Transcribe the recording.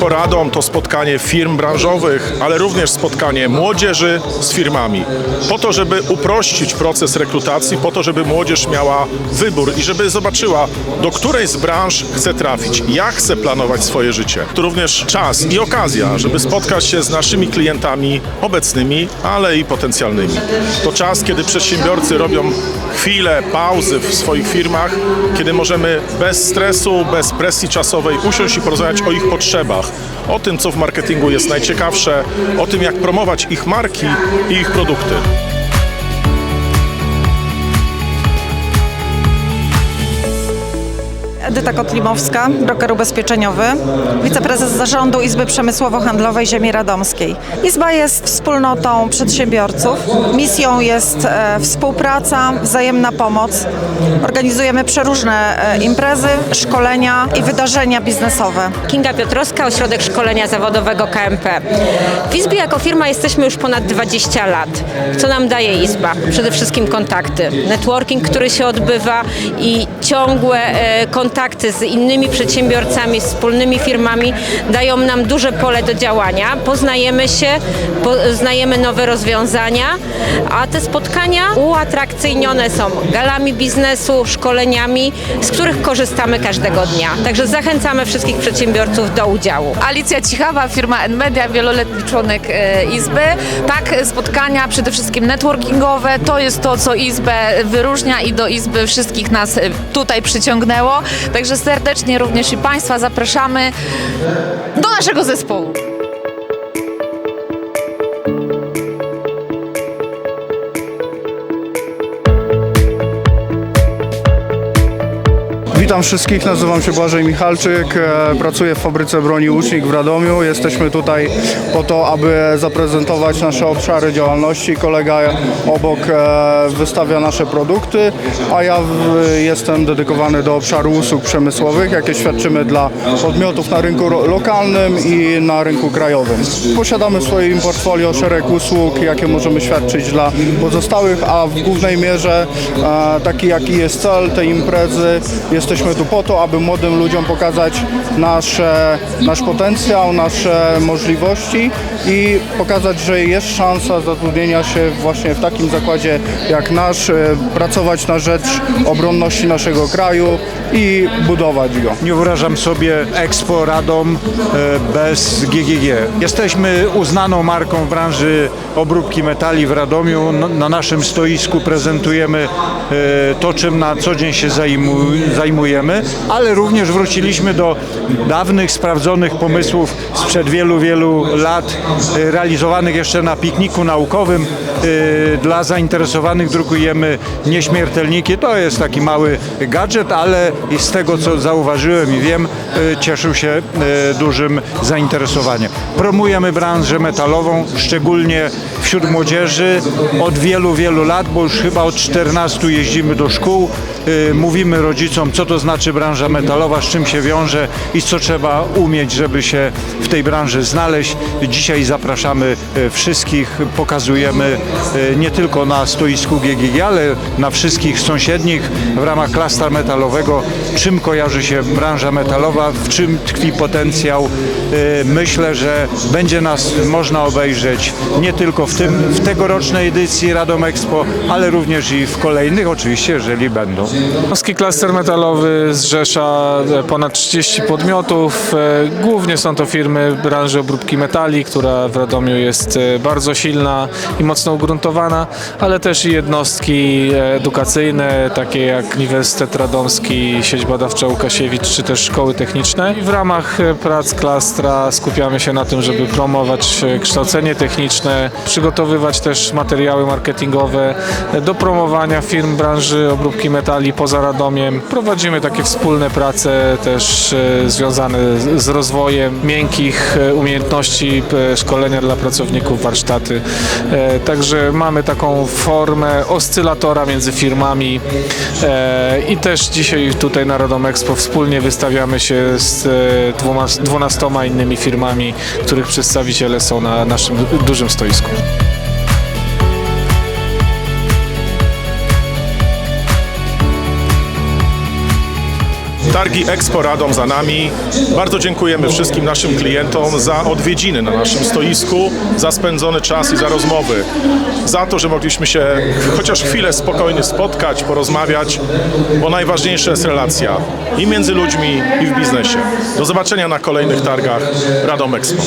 Expo Radom to spotkanie firm branżowych, ale również spotkanie młodzieży z firmami. Po to, żeby uprościć proces rekrutacji, po to, żeby młodzież miała wybór i żeby zobaczyła, do której z branż chce trafić, jak chce planować swoje życie. To również czas i okazja, żeby spotkać się z naszymi klientami obecnymi, ale i potencjalnymi. To czas, kiedy przedsiębiorcy robią chwilę pauzy w swoich firmach, kiedy możemy bez stresu, bez presji czasowej usiąść i porozmawiać o ich potrzebach, o tym, co w marketingu jest najciekawsze, o tym, jak promować ich marki i ich produkty. Edyta Kotlimowska, broker ubezpieczeniowy, wiceprezes zarządu Izby Przemysłowo-Handlowej Ziemi Radomskiej. Izba jest wspólnotą przedsiębiorców. Misją jest e, współpraca, wzajemna pomoc. Organizujemy przeróżne e, imprezy, szkolenia i wydarzenia biznesowe. Kinga Piotrowska, Ośrodek Szkolenia Zawodowego KMP. W Izbie jako firma jesteśmy już ponad 20 lat. Co nam daje Izba? Przede wszystkim kontakty, networking, który się odbywa i ciągłe e, kontakty z innymi przedsiębiorcami, wspólnymi firmami dają nam duże pole do działania. Poznajemy się, poznajemy nowe rozwiązania, a te spotkania uatrakcyjnione są galami biznesu, szkoleniami, z których korzystamy każdego dnia. Także zachęcamy wszystkich przedsiębiorców do udziału. Alicja Cichawa, firma Nmedia, wieloletni członek e, Izby. Tak, spotkania przede wszystkim networkingowe, to jest to, co Izbę wyróżnia i do Izby wszystkich nas e, tutaj przyciągnęło. Także serdecznie również i Państwa zapraszamy do naszego zespołu. Witam wszystkich, nazywam się Błażej Michalczyk, e, pracuję w fabryce broni Łucznik w Radomiu. Jesteśmy tutaj po to, aby zaprezentować nasze obszary działalności. Kolega obok e, wystawia nasze produkty, a ja jestem dedykowany do obszaru usług przemysłowych, jakie świadczymy dla podmiotów na rynku lokalnym i na rynku krajowym. Posiadamy w swoim portfolio szereg usług, jakie możemy świadczyć dla pozostałych, a w głównej mierze e, taki jaki jest cel tej imprezy, jesteśmy tu po to, aby młodym ludziom pokazać nasze, nasz potencjał, nasze możliwości i pokazać, że jest szansa zatrudnienia się właśnie w takim zakładzie jak nasz, e, pracować na rzecz obronności naszego kraju i budować go. Nie wyobrażam sobie Expo Radom e, bez GGG. Jesteśmy uznaną marką w branży obróbki metali w Radomiu. No- Na naszym stoisku prezentujemy e, to, czym na co dzień się zajmu- ale również wróciliśmy do dawnych, sprawdzonych pomysłów sprzed wielu, wielu lat, e, realizowanych jeszcze na pikniku naukowym. E, Dla zainteresowanych drukujemy nieśmiertelniki. To jest taki mały gadżet, ale z tego co zauważyłem i wiem, e, cieszył się dużym zainteresowaniem. Promujemy branżę metalową, szczególnie wśród młodzieży od wielu, wielu lat, bo już chyba od 14 jeździmy do szkół, e, mówimy rodzicom, co to znaczy branża metalowa, z czym się wiąże i co trzeba umieć, żeby się w tej branży znaleźć. Dzisiaj zapraszamy e, wszystkich, pokazujemy e, nie tylko na stoisku GGG, ale na wszystkich sąsiednich w ramach klastra metalowego, czym kojarzy się branża metalowa, w czym tkwi potencjał. Myślę, że będzie nas można obejrzeć nie tylko w, tym, w tegorocznej edycji Radom Expo, ale również i w kolejnych oczywiście, jeżeli będą. Polski klaster metalowy zrzesza e, ponad 30 podmiotów. E, Głównie są to firmy branży obróbki metali, która w Radomiu jest e, bardzo silna i mocno ugruntowana, ale też i jednostki edukacyjne, takie jak Uniwersytet Radomski, sieć badawcza Łukasiewicz, czy też szkoły techniczne. I w ramach prac klastra skupiamy się na tym, żeby promować kształcenie techniczne, przygotowywać też materiały marketingowe do promowania firm branży obróbki metali poza Radomiem. Prowadzimy takie wspólne prace też e, związane z- rozwojem miękkich e, umiejętności, e, szkolenia dla pracowników, warsztaty. Także mamy taką formę oscylatora między firmami i też dzisiaj tutaj na Radom Expo wspólnie wystawiamy się z 12 innymi firmami, których przedstawiciele są na naszym du- dużym stoisku. Targi Expo Radom za nami. Bardzo dziękujemy wszystkim naszym klientom za odwiedziny na naszym stoisku, za spędzony czas i za rozmowy. Za to, że mogliśmy się chociaż chwilę spokojnie spotkać, porozmawiać, bo najważniejsza jest relacja i między ludźmi, i w biznesie. Do zobaczenia na kolejnych targach Radom Expo.